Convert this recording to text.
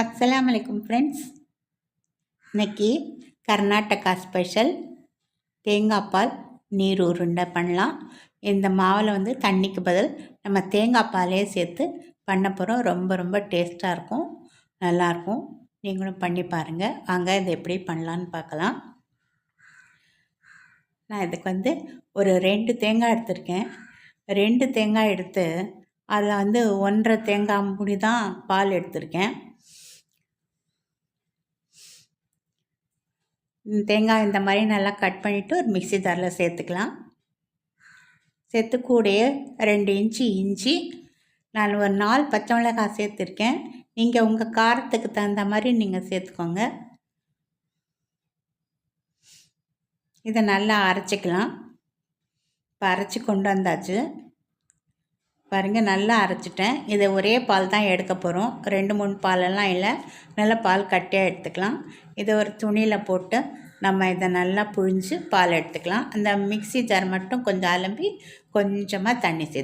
அஸ்லாம் அலைக்கும் ஃப்ரெண்ட்ஸ் இன்னைக்கு கர்நாடகா ஸ்பெஷல் தேங்காய் பால் நீர் உருண்டை பண்ணலாம். இந்த மாவில் வந்து தண்ணிக்கு பதில் நம்ம தேங்காய் பாலே சேர்த்து பண்ண போகிறோம் ரொம்ப ரொம்ப டேஸ்ட்டாக இருக்கும். நல்லாயிருக்கும் நீங்களும் பண்ணி பாருங்கள் வாங்க இதை எப்படி பண்ணலான்னு பார்க்கலாம். நான் இதுக்கு வந்து ஒரு ரெண்டு தேங்காய் எடுத்திருக்கேன். ரெண்டு தேங்காய் எடுத்து அதில் வந்து ஒன்றரை தேங்காய் மூடி தான் பால் எடுத்திருக்கேன். தேங்காய் இந்த மாதிரி நல்லா கட் பண்ணிவிட்டு ஒரு மிக்சி ஜாரில் சேர்த்துக்கலாம். சேர்த்து கூட ரெண்டு இன்ச்சு இஞ்சி நான் ஒரு நாலு பச்சை மிளகாய் சேர்த்துருக்கேன். நீங்கள் உங்கள் காரத்துக்கு தகுந்த மாதிரி நீங்கள் சேர்த்துக்கோங்க. இதை நல்லா அரைச்சிக்கலாம். இப்போ அரைச்சி கொண்டு வந்தாச்சு. பாருங்கள் நல்லா அரைச்சிட்டேன். இதை ஒரே பால் தான் எடுக்க போகிறோம் ரெண்டு மூணு பாலெல்லாம் இல்லை. நல்லா பால் கட்டியாக எடுத்துக்கலாம். இதை ஒரு துணியில் போட்டு நம்ம இதை நல்லா புழிஞ்சு பால் எடுத்துக்கலாம். அந்த மிக்சி ஜார் மட்டும் கொஞ்சம் அலம்பி கொஞ்சமாக தண்ணி சேர்த்து